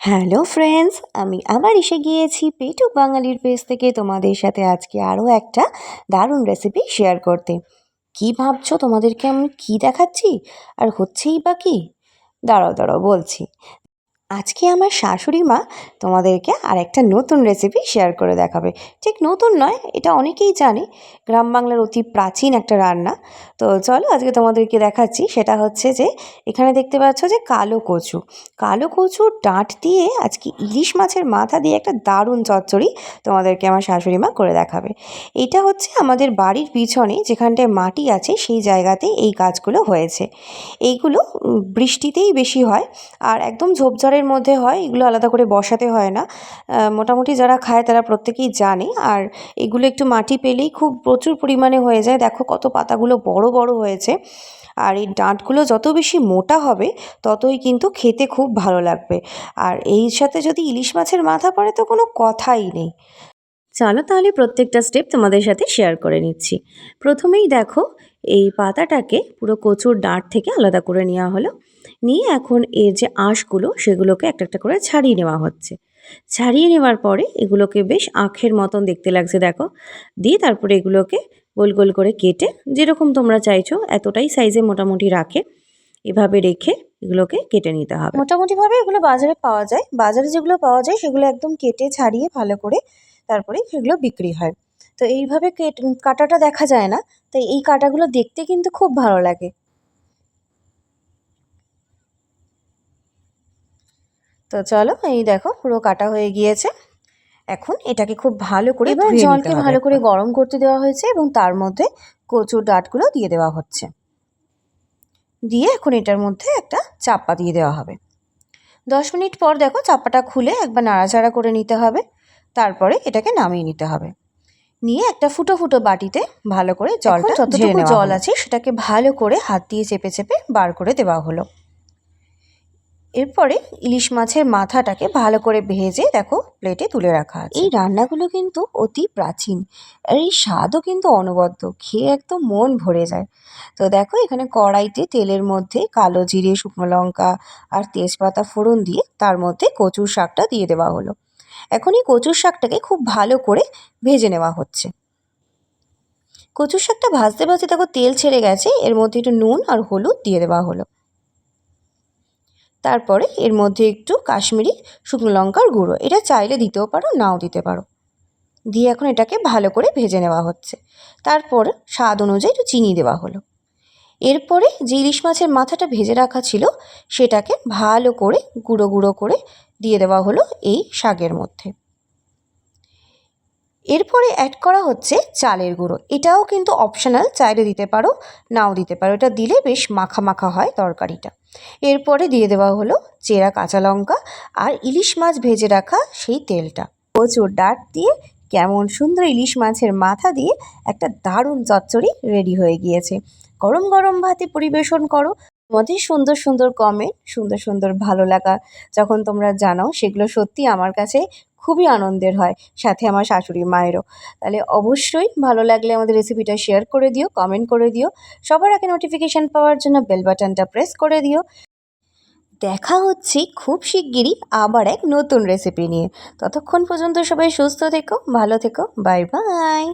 Hello friends, আমি আবার এসে গিয়েছি পেটুক বাঙালির পেজ থেকে তোমাদের সাথে আজকে আরও একটা দারুণ রেসিপি শেয়ার করতে। কি ভাবছ? তোমাদেরকে আমি কি দেখাচ্ছি? আর হচ্ছেই বা কি? দাঁড়াও দাঁড়াও, বলছি। আজকে আমার শাশুড়ি মা তোমাদেরকে আর একটা নতুন রেসিপি শেয়ার করে দেখাবে। ঠিক নতুন নয়, এটা অনেকেই জানে, গ্রাম বাংলার অতি প্রাচীন একটা রান্না। তো চলো আজকে তোমাদেরকে দেখাচ্ছি, সেটা হচ্ছে যে এখানে দেখতে পাচ্ছ যে কালো কচু। কালো কচুর ডাঁট দিয়ে আজকে ইলিশ মাছের মাথা দিয়ে একটা দারুণ চচ্চড়ি তোমাদেরকে আমার শাশুড়ি মা করে দেখাবে। এটা হচ্ছে আমাদের বাড়ির পিছনে যেখানটায় মাটি আছে, সেই জায়গাতে এই কাজগুলো হয়েছে। এইগুলো বৃষ্টিতেই বেশি হয়, আর একদম ঝোপঝাড়ের মধ্যে হয়, এগুলো আলাদা করে বসাতে হয় না। মোটামুটি যারা খায় তারা প্রত্যেকেই জানে। আর এগুলো একটু মাটি পেলেই খুব প্রচুর পরিমাণে হয়ে যায়। দেখো কত পাতাগুলো বড় বড় হয়েছে। আর এই ডাঁটগুলো যত বেশি মোটা হবে, ততই কিন্তু খেতে খুব ভালো লাগবে। আর এই সাথে যদি ইলিশ মাছের মাথা পড়ে তো কোনো কথাই নেই। চলো তাহলে প্রত্যেকটা স্টেপ তোমাদের সাথে শেয়ার করে নিচ্ছি। প্রথমেই দেখো, এই পাতাটাকে পুরো কচুর ডাঁট থেকে আলাদা করে নেওয়া হলো। নিয়ে এখন এর যে আঁশগুলো, সেগুলোকে একটা একটা করে ছাড়িয়ে নেওয়া হচ্ছে। ছাড়িয়ে নেওয়ার পরে এগুলোকে বেশ আখের মতন দেখতে লাগছে, দেখো। দিয়ে তারপরে এগুলোকে গোল গোল করে কেটে, যেরকম তোমরা চাইছো, এতটাই সাইজে মোটামুটি রাখে। এভাবে রেখে এগুলোকে কেটে নিতে হবে। মোটামুটিভাবে এগুলো বাজারে পাওয়া যায়। বাজারে যেগুলো পাওয়া যায়, সেগুলো একদম কেটে ছাড়িয়ে ভালো করে তারপরে সেগুলো বিক্রি হয়। তো এইভাবে কেট, কাটাটা দেখা যায় না। তাই এই কাটাগুলো দেখতে কিন্তু খুব ভালো লাগে। তো চলো এই দেখো পুরো কাটা হয়ে গিয়েছে। এখন এটাকে খুব ভালো করে এবার জলকে ভালো করে গরম করতে দেওয়া হয়েছে এবং তার মধ্যে কচুর ডাঁটগুলো দিয়ে দেওয়া হচ্ছে। দিয়ে এখন এটার মধ্যে একটা চাপা দিয়ে দেওয়া হবে। দশ মিনিট পর দেখো চাপাটা খুলে একবার নাড়াচাড়া করে নিতে হবে। তারপরে এটাকে নামিয়ে নিতে হবে। নিয়ে একটা ফুটো ফুটো বাটিতে ভালো করে জলটা যতটুকু জল আছে সেটাকে ভালো করে হাত দিয়ে চেপে চেপে বার করে দেওয়া হলো। এরপরে ইলিশ মাছের মাথাটাকে ভালো করে ভেজে, দেখো প্লেটে তুলে রাখা আছে। এই রান্নাগুলো কিন্তু অতি প্রাচীন। আর এই স্বাদও কিন্তু অনবদ্য, খেয়ে একদম মন ভরে যায়। তো দেখো, এখানে কড়াইতে তেলের মধ্যে কালো জিরে, শুকনো লঙ্কা আর তেজপাতা ফোড়ন দিয়ে তার মধ্যে কচুর শাকটা দিয়ে দেওয়া হলো। এখন এই কচুর শাকটাকে খুব ভালো করে ভেজে নেওয়া হচ্ছে। কচুর শাকটা ভাজতে ভাজতে, দেখো, তেল ছেড়ে গেছে। এর মধ্যে একটু নুন আর হলুদ দিয়ে দেওয়া হলো। তারপরে এর মধ্যে একটু কাশ্মীরি শুকনো লঙ্কার গুঁড়ো। এটা চাইলে দিতেও পারো, নাও দিতে পারো। দিয়ে এখন এটাকে ভালো করে ভেজে নেওয়া হচ্ছে। তারপর স্বাদ অনুযায়ী একটু চিনি দেওয়া হলো। এরপরে যে ইলিশ মাছের মাথাটা ভেজে রাখা ছিল, সেটাকে ভালো করে গুঁড়ো গুঁড়ো করে দিয়ে দেওয়া হলো এই শাকের মধ্যে। এরপরে অ্যাড করা হচ্ছে চালের গুঁড়ো। এটাও কিন্তু অপশনাল চাইলে দিতে পারো, নাও দিতে পারো। এটা দিলে বেশ মাখা মাখা হয় তরকারিটা। এরপরে দিয়ে দেওয়া হলো চেরা কাঁচা লঙ্কা আর ইলিশ মাছ ভেজে রাখা সেই তেলটা। প্রচুর ডাঁট দিয়ে কেমন সুন্দর ইলিশ মাছের মাথা দিয়ে একটা দারুণ চচ্চড়ি রেডি হয়ে গিয়েছে। গরম গরম ভাতে পরিবেশন করো। তোমাদের সুন্দর সুন্দর কমেন্ট সুন্দর সুন্দর ভালো লাগা যখন তোমরা জানাও, সেগুলো সত্যি আমার কাছে খুবই আনন্দের হয়, সাথে আমার শাশুড়ি মায়েরও। তাহলে অবশ্যই ভালো লাগলে আমাদের রেসিপিটা শেয়ার করে দিও কমেন্ট করে দিও। সবার আগে নোটিফিকেশান পাওয়ার জন্য বেল বাটনটা প্রেস করে দিও। দেখা হচ্ছে খুব শিগগিরই আবার এক নতুন রেসিপি নিয়ে। ততক্ষণ পর্যন্ত সবাই সুস্থ থেকো, ভালো থেকো বাই বাই